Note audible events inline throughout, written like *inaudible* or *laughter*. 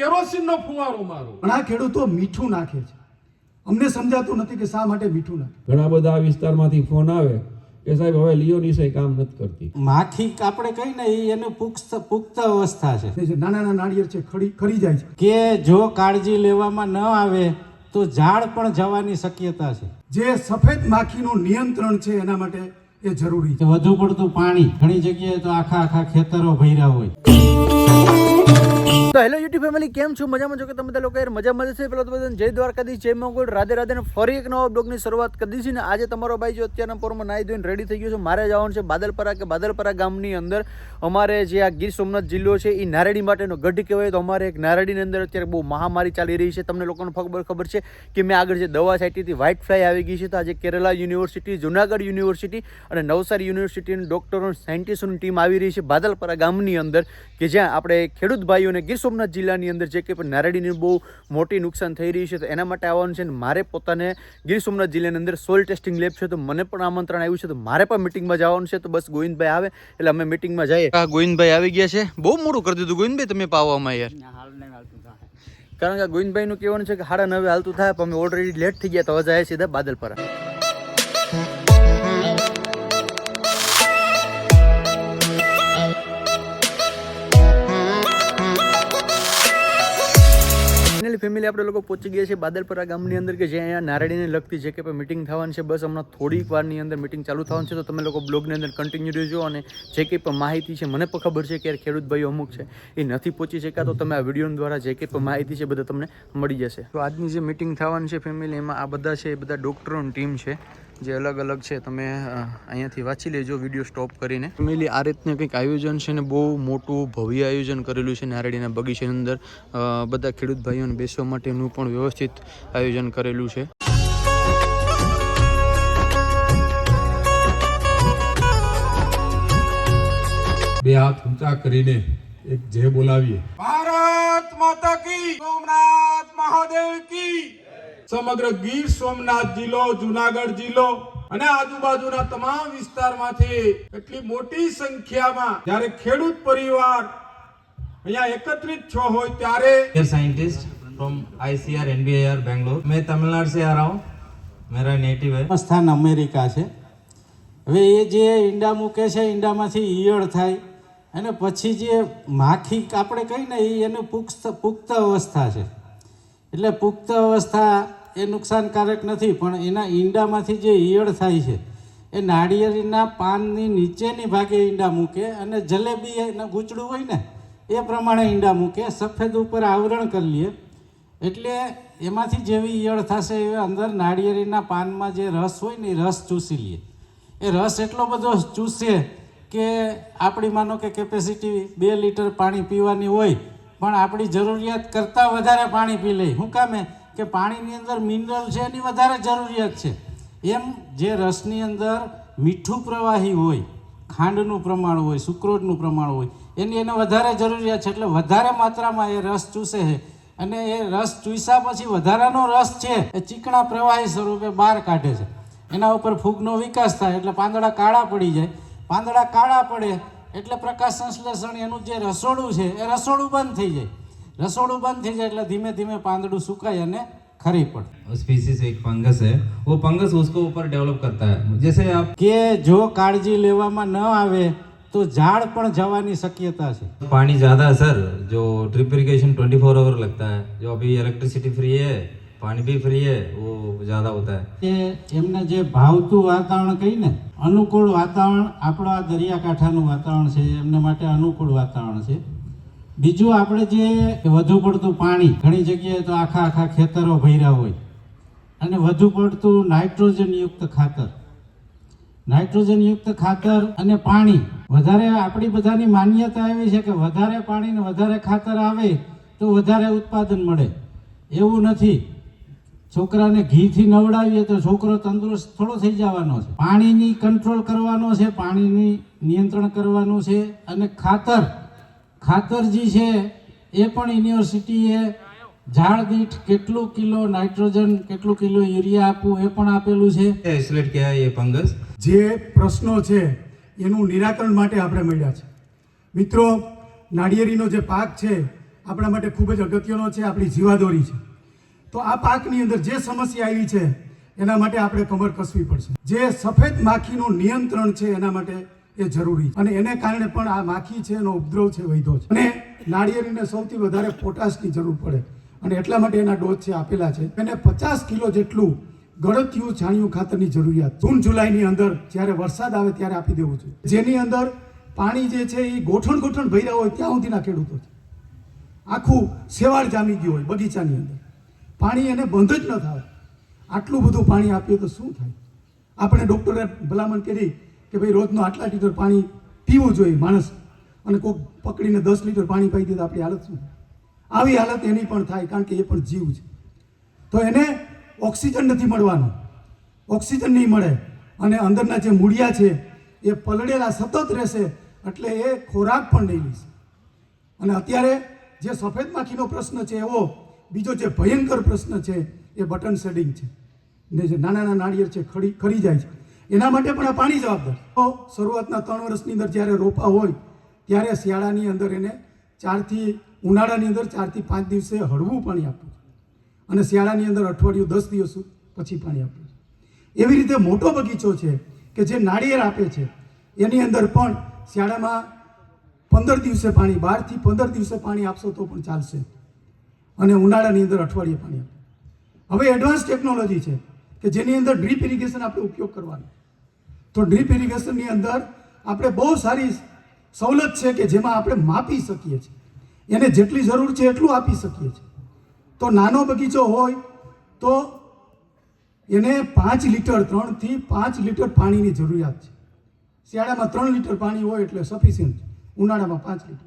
કેરોસીનનો ફુવારો મારો. ઘણા ખેડૂતો મીઠું નાખે છે. અમને સમજાતું નથી કે શા માટે મીઠું નાખે. ઘણા બધા વિસ્તારમાંથી ફોન આવે કે સાહેબ હવે લિયોની સહી કામ નથી કરતી. માખી આપણે કઈ ને એને પુખ્ત પુખ્ત અવસ્થા છે. નાના નાના નાળિયેર છે ખડી ખરી જાય છે. કે જો કાળજી લેવામાં ન આવે તો ઝાડ પણ જવાની શક્યતા છે. જે સફેદ માખીનું નિયંત્રણ છે એના માટે એ જરૂરી છે. વધુ પડતું પાણી ઘણી જગ્યાએ તો આખા આખા ખેતરો ભર્યા હોય. તો હેલો યુટ્યુબ ફેમિલી કેમ છો? મજામાં છો કે તમે બધા લોકો? યાર, મજામાં જ છે પેલો તો બધા જય દ્વારકાધીશ, જય મંગળ, રાધે રાધે ને ફરી એક નવા બ્લોગની શરૂઆત કરી દીધી છે ને આજે તમારો ભાઈ જો અત્યારના પોરમાં નાહી ધોઈને રેડી થઈ ગયો છે, મારે જવાનું છે બાદલપરા કે બાદલપરા ગામની અંદર. અમારે જે આ ગીર સોમનાથ જિલ્લો છે એ નારેડી માટેનો ગઢ કહેવાય. તો અમારે એક નારેડીની અંદર અત્યારે બહુ મહામારી ચાલી રહી છે. તમને લોકોને ખબર ખબર છે કે મેં આગળ જે દવા છાંટી વ્હાઇટ ફ્લાય આવી ગઈ છે. તો આજે કેરલા યુનિવર્સિટી, જુનાગઢ યુનિવર્સિટી અને નવસારી યુનિવર્સિટીની ડોક્ટરો સાયન્ટિસ્ટોની ટીમ આવી રહી છે બાદલપરા ગામની અંદર કે જ્યાં આપણે ખેડૂત ભાઈઓને ગીર સોમનાથ જિલ્લાની અંદર જે કંઈ પણ નારેડીની બહુ મોટી નુકસાન થઈ રહી છે તો એના માટે આવવાનું છે અને મારે પોતાને ગીર સોમનાથ જિલ્લાની અંદર સોઇલ ટેસ્ટિંગ લેબ છે તો મને પણ આમંત્રણ આવ્યું છે તો મારે પણ મિટિંગમાં જવાનું છે તો બસ ગોવિંદભાઈ આવે એટલે અમે મિટિંગમાં જઈએ. હા ગોવિંદભાઈ આવી ગયા છે. બહુ મોડું કરી દીધું ગોવિંદભાઈ તમે પાવામાં યાર. કારણ કે ગોવિંદભાઈનું કહેવાનું છે કે સાડા નવે હાલતું થાય પણ અમે ઓલરેડી લેટ થઈ ગયા તો હવે જાય સીધા બાદલપરા. ફેમિલી આપણે લોકો પહોંચી ગયા છે બાદલપરા ગામની અંદર કે જે અહીંયા નારાયણીને લગતી છે કે મિટિંગ થવાની છે, બસ હમણાં થોડીક વારની અંદર મિટિંગ ચાલુ થવાની છે, તો તમે લોકો બ્લોગની અંદર કન્ટિન્યુ રહેજો અને જે કંઈ પણ માહિતી છે, મને પણ ખબર છે કે યાર ખેડૂત ભાઈઓ અમુક છે, એ નથી પહોંચી શક્યા, તો તમે આ વીડિયો દ્વારા જે કંઈ પણ માહિતી છે બધા તમને મળી જશે. તો આજની જે મિટિંગ થવાની છે ફેમિલી એમાં આ બધા છે, એ બધા ડૉક્ટરોની ટીમ છે. જે અલગ અલગ છે તમે અહીંયાથી વાંચી લેજો વીડિયો સ્ટોપ કરીને. ફેમિલી આ રીતનું કંઈક આયોજન છે ને બહુ મોટું ભવ્ય આયોજન કરેલું છે નારડીના બગીચાની અંદર. બધા ખેડૂત ભાઈઓને બેસવા માટેનું પણ વ્યવસ્થિત આયોજન કરેલું છે. બે હાથ ઊંચા કરીને એક જય બોલાવીએ. ભારત માતા કી સોમનાથ મહાદેવ કી. સમગ્ર ગીર સોમનાથ જિલ્લો જુનાગઢ જિલ્લો અને આજુબાજુના તમામ વિસ્તારમાંથી એટલી મોટી સંખ્યામાં જ્યારે ખેડૂત પરિવાર અહીંયા એકત્રિત છો હોય ત્યારે Dear scientist from ICR NBIR Bangalore मैं तमिलनाडु से आ रहा हूँ मेरा नेटिव है સ્થાન અમેરિકા છે હવે એ જે ઈંડા મૂકે છે ઈંડામાંથી ઈયળ થાય અને પછી જે માખી આપણે કહીએ ને એ એનું પુખ્ત પુખ્ત અવસ્થા છે એટલે પુખ્ત અવસ્થા એ નુકસાનકારક નથી, પણ એના ઈંડામાંથી જે ઈયળ થાય છે, એ નાળિયેરીના પાનની નીચેની ભાગે ઈંડા મૂકે અને જલેબી એના ગૂંચડું હોય ને, એ પ્રમાણે ઈંડા મૂકે, સફેદ ઉપર આવરણ કરી લઈએ એટલે એમાંથી જેવી ઈયળ થશે એ અંદર નાળિયેરીના પાનમાં જે રસ હોય ને એ રસ ચૂસી લઈએ એ રસ એટલો બધો ચૂસે કે આપણી માનો કે કેપેસિટી બે લીટર પાણી પીવાની હોય, પણ આપણી જરૂરિયાત કરતાં વધારે પાણી પી લઈ શું કામે કે પાણીની અંદર મિનરલ છે એની વધારે જરૂરિયાત છે. એમ જે રસની અંદર મીઠું પ્રવાહી હોય, ખાંડનું પ્રમાણ હોય, સુક્રોટનું પ્રમાણ હોય, એની એને વધારે જરૂરિયાત છે. એટલે વધારે માત્રામાં એ રસ ચૂસે છે. અને એ રસ ચૂસ્યા પછી વધારાનો રસ છે એ ચીકણા પ્રવાહી સ્વરૂપે બહાર કાઢે છે. એના ઉપર ફૂગનો વિકાસ થાય એટલે પાંદડા કાળા પડી જાય. પાંદડા કાળા પડે એટલે પ્રકાશ સંશ્લેષણ એનું જે રસોડું છે એ રસોડું બંધ થઈ જાય. રસોડું બંધ થઈ જાય એટલે ધીમે ધીમે પાંદડું સુકાય અને ખરી પડે स्पीसीज एक फंगस है वो फंगस उसको ऊपर डेवलप करता है जैसे आप કે જો કાળજી લેવામાં ન આવે તો ઝાડ પણ જવાની શક્યતા છે पानी ज़्यादा है सर जो drip irrigation twenty four hour लगता है जो अभी इलेक्ट्रिसिटी फ्री है पानी भी फ्री है वो ज़्यादा होता है કે એમને જે ભાવતું વાતાવરણ કહી ને અનુકૂળ વાતાવરણ આપણા દરિયાકાંઠાનું વાતાવરણ છે એમને માટે અનુકૂળ વાતાવરણ છે બીજું આપણે જે વધુ પડતું પાણી, ઘણી જગ્યાએ તો આખા આખા ખેતરો ભર્યા હોય. અને વધુ પડતું નાઇટ્રોજન યુક્ત ખાતર. નાઇટ્રોજન યુક્ત ખાતર અને પાણી, વધારે આપણી બધાની માન્યતા એવી છે કે વધારે પાણી ને વધારે ખાતર આવે તો વધારે ઉત્પાદન મળે. એવું નથી. છોકરાને ઘીથી નવડાવીએ તો છોકરો તંદુરસ્ત થોડો થઈ જવાનો છે. પાણીની કંટ્રોલ કરવાનો છે, પાણીની નિયંત્રણ કરવાનું છે અને ખાતર ખાતરજી છે એ પણ યુનિવર્સિટીએ ઝાડ દીઠ કેટલું કિલો નાઇટ્રોજન કેટલું કિલો યુરિયા આપવું એ પણ આપેલું છે. એસલેટ કહેવાય એ પંગસ જે પ્રશ્નો છે એનું નિરાકરણ માટે આપણે મળ્યા છે. મિત્રો નાળિયેરીનો જે પાક છે આપણા માટે ખૂબ જ અગત્યનો છે આપણી જીવાદોરી છે. તો આ પાકની અંદર જે સમસ્યા આવી છે એના માટે આપણે કમર કસવી પડશે. જે સફેદ માખીનું નિયંત્રણ છે એના માટે એ જરૂરી અને એને કારણે પણ આ માખી છે એનો ઉપદ્રવ છે વૈધો છે. અને નાળિયેરીને સૌથી વધારે પોટાશની જરૂર પડે. અને એટલા માટે એના ડોઝ છે આપેલા છે. એને પચાસ કિલો જેટલું ગળતિયું છાણિયું ખાતરની જરૂરિયાત. જૂન જુલાઈની અંદર જ્યારે વરસાદ આવે ત્યારે આપી દેવું જોઈએ. જેની અંદર પાણી જે છે એ ગોઠણ ગોઠણ ભર્યા હોય ત્યાં સુધીના ખેડૂતો છે. આખું શેવાળ જામી ગયું હોય બગીચાની અંદર. પાણી એને બંધ જ ન થાય આટલું બધું પાણી આપીએ તો શું થાય? આપણે ડૉક્ટરે ભલામણ કરી કે ભાઈ રોજનું આટલા લીટર પાણી પીવું જોઈએ માણસ. અને કોઈક પકડીને દસ લીટર પાણી પાઈ દે તો આપણી હાલત શું? આવી હાલત એની પણ થાય કારણ કે એ પણ જીવ છે. તો એને ઓક્સિજન નથી મળવાનો. ઓક્સિજન નહીં મળે. અને અંદરના જે મૂળિયા છે, એ પલળેલા સતત રહેશે એટલે એ ખોરાક પણ નહીં લેશે. અને અત્યારે જે સફેદ માખીનો પ્રશ્ન છે એવો, બીજો જે ભયંકર પ્રશ્ન છે, એ બટન શેડિંગ છે. ને જે નાના નાના નાળિયેર છે, ખડી ખરી જાય છે. એના માટે પણ આ પાણી જવાબદાર. તો શરૂઆતના ત્રણ વર્ષની અંદર જ્યારે રોપા હોય, ત્યારે શિયાળાની અંદર એને ચારથી, ઉનાળાની અંદર ચારથી પાંચ દિવસે હળવું પાણી આપવું અને શિયાળાની અંદર અઠવાડિયું દસ દિવસ પછી પાણી આપવું એવી રીતે મોટો બગીચો છે કે જે નાળિયેર આપે છે, એની અંદર પણ શિયાળામાં પંદર દિવસે પાણી, બારથી પંદર દિવસે પાણી આપશો તો પણ ચાલશે. અને ઉનાળાની અંદર અઠવાડિયે પાણી આપે. હવે એડવાન્સ ટેકનોલોજી છે કે જેની અંદર ડ્રીપ ઇરિગેશન આપણે ઉપયોગ કરવાનો તો ડ્રીપ ઇરિગેશનની અંદર આપણે બહુ સારી સવલત છે કે જેમાં આપણે માપી શકીએ છીએ. એને જેટલી જરૂર છે એટલું આપી શકીએ છીએ. તો નાનો બગીચો હોય તો એને પાંચ લીટર, ત્રણથી પાંચ લીટર પાણીની જરૂરિયાત છે. શિયાળામાં ત્રણ લીટર પાણી હોય એટલે સફિશિયન્ટ ઉનાળામાં પાંચ લીટર.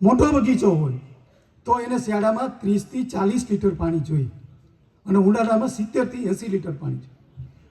મોટો બગીચો હોય તો એને શિયાળામાં ત્રીસથી ચાલીસ લીટર પાણી જોઈએ અને ઉનાળામાં સિત્તેરથી એંસી લીટર પાણી જોઈએ.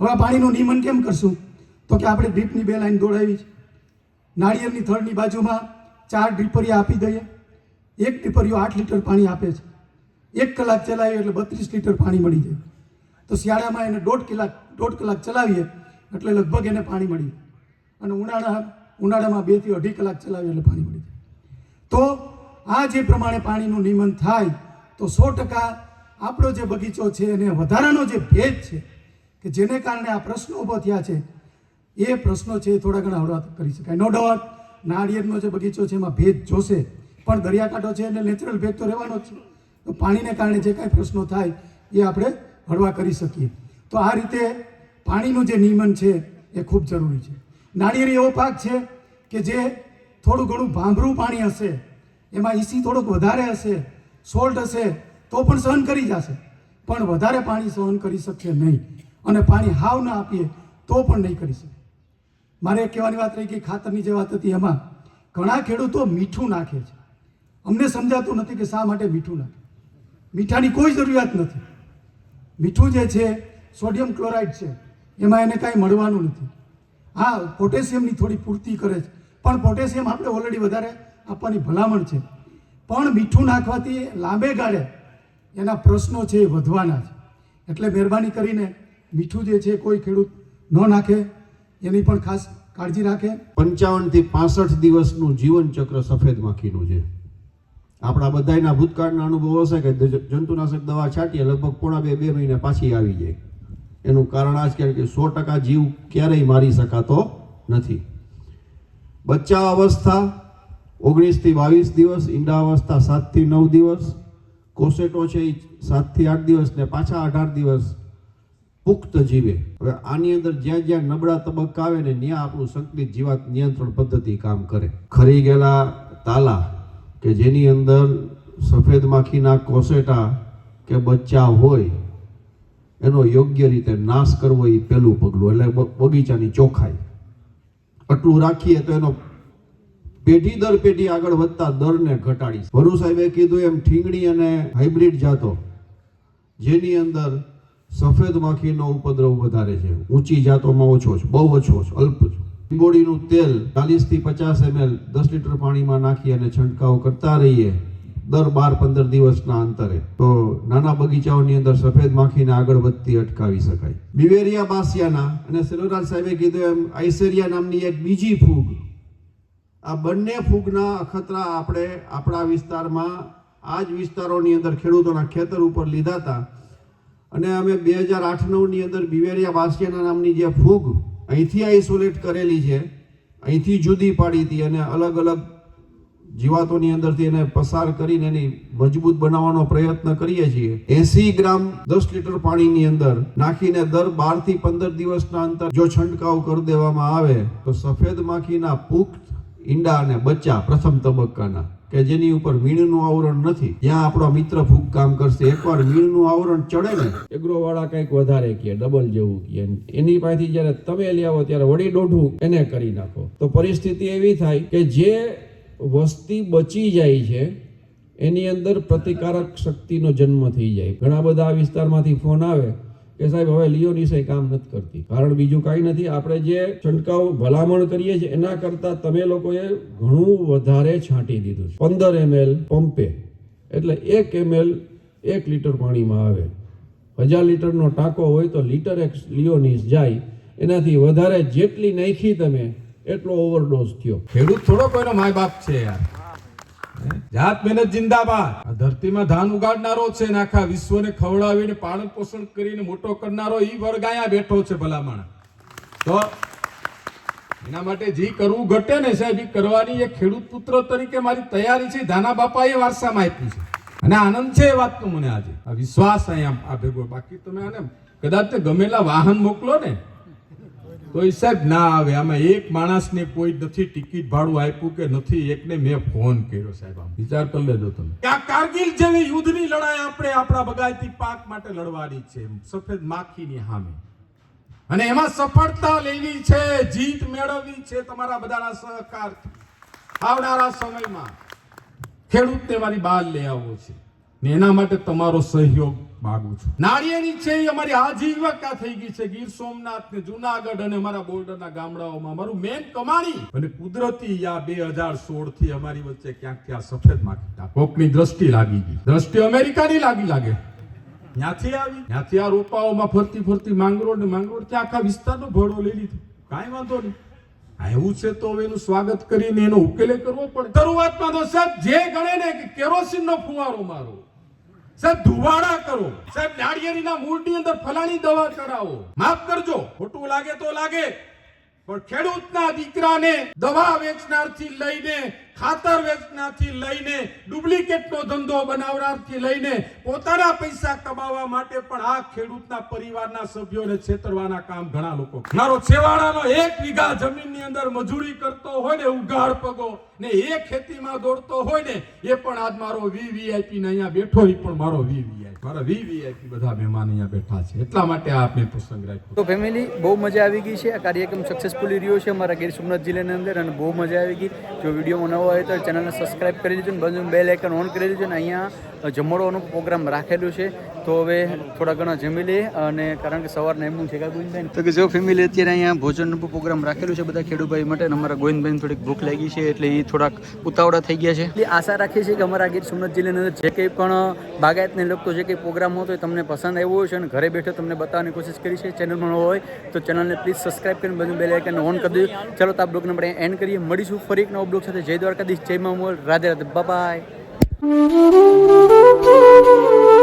હવે આ પાણીનું નિયમન કેમ કરશું? તો કે આપણે ડ્રીપની બે લાઈન દોડાવી છે. નાળિયેરની થડની બાજુમાં ચાર ડ્રીપરીઓ આપી દઈએ. એક ડ્રીપરીઓ આઠ લીટર પાણી આપે છે. એક કલાક ચલાવીએ એટલે બત્રીસ લીટર પાણી મળી જાય. તો શિયાળામાં એને દોઢ કલાક દોઢ કલાક ચલાવીએ એટલે લગભગ એને પાણી મળી અને ઉનાળા, ઉનાળામાં બેથી અઢી કલાક ચલાવીએ એટલે પાણી મળી જાય. તો આ જે પ્રમાણે પાણીનું નિયમન થાય, તો સો ટકા આપણો જે બગીચો છે એને વધારાનો જે ભેજ છે, કે જેને કારણે આ પ્રશ્નો ઊભો થયા છે એ પ્રશ્નો છે એ થોડા ઘણા હળવા કરી શકાય. નો ડાઉટ નાળિયેરનો જે બગીચો છે એમાં ભેજ જોશે. પણ દરિયાકાંઠો છે એટલે નેચરલ ભેજ તો રહેવાનો જ છે. તો પાણીને કારણે જે કાંઈ પ્રશ્નો થાય એ આપણે હળવા કરી શકીએ. તો આ રીતે પાણીનું જે નિયમન છે એ ખૂબ જરૂરી છે. નાળિયેરી એવો પાક છે કે જે થોડું ઘણું ભાંભરું પાણી હશે, એમાં ઈસી થોડુંક વધારે હશે, સોલ્ટ હશે, તો પણ સહન કરી જશે. પણ વધારે પાણી સહન કરી શકશે નહીં. અને પાણી હાવ ના આપીએ તો પણ નહીં કરી શકે મારે કહેવાની વાત રહી કે ખાતરની જે વાત હતી એમાં, ઘણા ખેડૂતો મીઠું નાખે છે. અમને સમજાતું નથી કે શા માટે મીઠું નાખે. મીઠાની કોઈ જરૂરિયાત નથી. મીઠું જે છે, સોડિયમ ક્લોરાઇડ છે, એમાં એને કાંઈ મળવાનું નથી. હા, પોટેશિયમની થોડી પૂર્તિ કરે છે, પણ પોટેશિયમ આપણે ઓલરેડી વધારે આપવાની ભલામણ છે. પણ મીઠું નાખવાથી લાંબે ગાળે એના પ્રશ્નો છે એ વધવાના છે. એટલે મહેરબાની કરીને મીઠું જે છે કોઈ ખેડૂત ન નાખે એની પણ ખાસ કાળજી રાખે. પંચાવનથી પાસઠ દિવસનું જીવન ચક્ર સફેદ માખીનું છે. આપણા બધાયના ભૂતકાળના અનુભવ હશે કે જંતુનાશક દવા છાંટીએ, લગભગ પોણા બે બે મહિને પાછી આવી જાય. એનું કારણ આ જ કે સો ટકા જીવ ક્યારેય મારી શકાતો નથી. બચ્ચા અવસ્થા ઓગણીસથી બાવીસ દિવસ, ઈંડા અવસ્થા સાતથી નવ દિવસ, કોસેટો છે એ સાતથી આઠ દિવસ ને પાછા અઢાર દિવસ પુખ્ત જીવે. હવે આની અંદર જ્યાં જ્યાં નબળા તબક્કા આવે ને ત્યાં આપણું સંકલિત જીવાત નિયંત્રણ પદ્ધતિ કામ કરે. ખરી ગયેલા તાલા કે જેની અંદર સફેદ માખીના કોસેટા કે બચ્ચા હોય, એનો યોગ્ય રીતે નાશ કરવો એ પહેલું પગલું, એટલે બગીચાની ચોખાઈ. આટલું રાખીએ તો એનો પેઢી દર પેઢી આગળ વધતા દરને ઘટાડી વરુ સાહેબે કીધું એમ, ઠીંગણી અને હાઇબ્રિડ જાતો, જેની અંદર સફેદ માખીનો ઉપદ્રવ વધારે છે. ઊંચી જાતોમાં ઓછો છે. બહુ ઓછો છે. અલ્પ છે. લીંબોડીનું તેલ ચાલીસથી પચાસ એમએલ દસ લીટર પાણીમાં નાખી અને છંટકાવ કરતા રહીએ દર બાર પંદર દિવસના અંતરે. તો નાના બગીચાઓની અંદર સફેદ માખીને આગળ વધતી અટકાવી શકાય. બિવેરિયા બાસિયાના અને સેલોરાજ સાહેબે કીધું એમ આઈસેરિયા નામની એક બીજી ફૂગ. આ બંને ફૂગના અખતરા આપણે આપણા વિસ્તારમાં, આ જ વિસ્તારોની અંદર ખેડૂતોના ખેતર ઉપર લીધા હતા. અને અમે બે હજાર આઠ નવની અંદર બિવેરિયા બાસિયાના નામની જે ફૂગ અહીંથી આઇસોલેટ કરેલી છે, અહીંથી જુદી પાડી હતી અને અલગ અલગ જીવાતોની અંદરથી એને પસાર કરીને એની મજબૂત બનાવવાનો પ્રયત્ન કરીએ છીએ. એસી ગ્રામ દસ લીટર પાણીની અંદર નાખીને દર બારથી પંદર દિવસના અંતર જો છંટકાવ કરી દેવામાં આવે, તો સફેદ માખીના પુખ્ત ઈંડા અને બચ્ચા પ્રથમ તબક્કાના. કે જેની ઉપર મીણનું આવરણ નથી. ત્યાં આપણો મિત્ર ફૂગ કામ કરશે. એકવાર મીણનું આવરણ ચડે ને એગ્રો વાળા કંઈક વધારે કહે ડબલ જેવું કહે. એની પાસેથી જ્યારે તમે લઈ આવો, ત્યારે વળી દોઢું એને કરી નાખો. તો પરિસ્થિતિ એવી થાય કે જે વસ્તી બચી જાય છે, એની અંદર પ્રતિકારક શક્તિનો જન્મ થઈ જાય. ઘણા બધા વિસ્તારમાંથી ફોન આવે કે સાહેબ, હવે લિયોનિસાઈ કામ નથી કરતી. કારણ બીજું કાંઈ નથી. આપણે જે છંટકાવ, ભલામણ કરીએ છીએ, એના કરતાં તમે લોકોએ ઘણું વધારે છાંટી દીધું છે. પંદર એમએલ પંપે. એટલે એક એમએલ એક લીટર પાણીમાં આવે. હજાર લીટરનો ટાંકો હોય તો લીટર એક લિયોનિસ જાય. એનાથી વધારે જેટલી નાખી તમે, એટલો ઓવરડોઝ થયો. ખેડૂત થોડો કોઈનો માય બાપ છે યાર? જાત મહેનત જિંદાબાદ. આ ધરતીમાં ધાન ઉગાડનારો છે ને આખા વિશ્વને ખવડાવીને પાલન પોષણ કરીને મોટો કરનારો ઈ વર્ગ અહીંયા બેઠો છે ભલામણ. તો એના માટે જે કરવું ઘટે ને સાહેબ એ કરવાની એ ખેડૂત પુત્ર તરીકે મારી તૈયારી છે. ધાના બાપાએ વારસામાં આપ્યું છે. અને આનંદ છે એ વાતનું મને આજે. આ વિશ્વાસ અહીંયા આ ભેગો. બાકી તમે આને કદાચ ગમેલા વાહન મોકલો ને તો એ સાહેબ ના આવે. આમાં એક માણસને કોઈ નથી ટિકિટ ભાડું આપ્યું કે નથી, એકને મેં ફોન કર્યો સાહેબ આમ. વિચાર કરી લેજો તમે. આ કારગિલ જેવી યુદ્ધની લડાઈ આપણે આપણા બગાયતી પાક માટે લડવાની છે સફેદ માખીની સામે અને એમાં સફળતા લેવી છે, જીત મેળવવી છે તમારા બધાના સહકાર આવનારા સમયમાં ખેડૂતને મારી બહાર લઈ આવવો છે. ને એના માટે તમારો સહયોગ માગું છું. નાળિયેરી છે એ અમારી આજીવિકા થઈ ગઈ છે. ગીર સોમનાથ ને જુનાગઢ અને અમારા બોર્ડરના ગામડાઓમાં અમારું મેન કમાણી. અને કુદરતી આ બે હજાર સોળથી અમારી વચ્ચે ક્યાંક ત્યાં સફેદ માખી કોકની દ્રષ્ટિ લાગી ગઈ. દ્રષ્ટિ અમેરિકાની લાગી લાગે. ત્યાંથી આવી. ત્યાંથી આ રોપાઓમાં ફરતી ફરતી માંગરોળ ને માંગરોળ ત્યાં આખા વિસ્તારનો ભોળો લઈ લીધો. કાંઈ વાંધો નહીં. આ એવું છે તો એનું સ્વાગત કરીને એનો ઉકેલે કરવો પડે. શરૂઆતમાં તો સાહેબ જે ગણે ને કે કેરોસીન નો ફુવારો મારો. સાહેબ, ધુવાડા કરો. સાહેબ, નાળિયેરીના મૂળની અંદર ફલાણી દવા ચડાવો માફ કરજો, ખોટું લાગે તો લાગે, પણ ખેડૂતના દીકરાને દવા વેચનારથી લઈને ખાતર વેચનારથી લઈને ડુપ્લિકેટનો ધંધો બનાવનારથી લઈને પોતાના પૈસા કમાવા માટે પણ આ ખેડૂતના પરિવારના સભ્યોને છેતરવાના કામ ઘણા લોકો મારો છેવાડાનો એક વીઘા જમીનની અંદર મજૂરી કરતો હોય ને, ઉઘાડ પગો ને, એ ખેતીમાં દોડતો હોય ને, એ પણ આજ મારો વીવીઆઈપી ને અહીંયા બેઠો એ પણ મારો વીવીઆઈપી. મારા વીવીઆઈપી બધા મહેમાન અહીંયા બેઠા છે. એટલા માટે આ આપણે પ્રસંગ રાખ્યો. તો ફેમિલી બહુ મજા આવી ગઈ છે. આ કાર્યક્રમ સક્સેસફુલી રહ્યો છે અમારા ગીર સોમનાથ જિલ્લાની અંદર અને બહુ મજા આવી ગઈ. જો વીડિયો નવો હોય તો ચેનલને સબસ્ક્રાઇબ કરી દેજો અને બાજુ બેલ આઇકન ઓન કરી દેજો અને અહીંયા જમણવાનો પ્રોગ્રામ રાખેલું છે. તો હવે થોડા ઘણા જમી લઈએ અને કારણ કે સવારના એમનું છે ગોવિંદભાઈ તો કે જો ફેમિલી અત્યારે અહીંયા ભોજનનું પ્રોગ્રામ રાખેલું છે બધા ખેડૂતભાઈ માટે અને અમારા ગોવિંદભાઈને થોડીક ભૂખ લાગી છે એટલે એ થોડાક ઉતાવળા થઈ ગયા છે. એટલે આશા રાખીએ છીએ કે અમારા ગીર સોમનાથ જિલ્લાની અંદર જે કંઈ પણ બાગાયતને લગતો જે કંઈ પ્રોગ્રામ હતો એ તમને પસંદ આવ્યો હોય છે અને ઘરે બેઠો તમને બતાવવાની કોશિશ કરી છે. ચેનલમાં ન હોય તો ચેનલને પ્લીઝ સબસ્ક્રાઇબ કરીને બધું બેલ આઇકન ઓન કરી દેજો. ચાલો તો આ બ્લોગને આપણે એન્ડ કરીએ. મળીશું ફરી એક નવો બ્લોગ સાથે. જય દ્વારકાધીશ. જય મામોલ રાધે રાધે. બાય *laughs*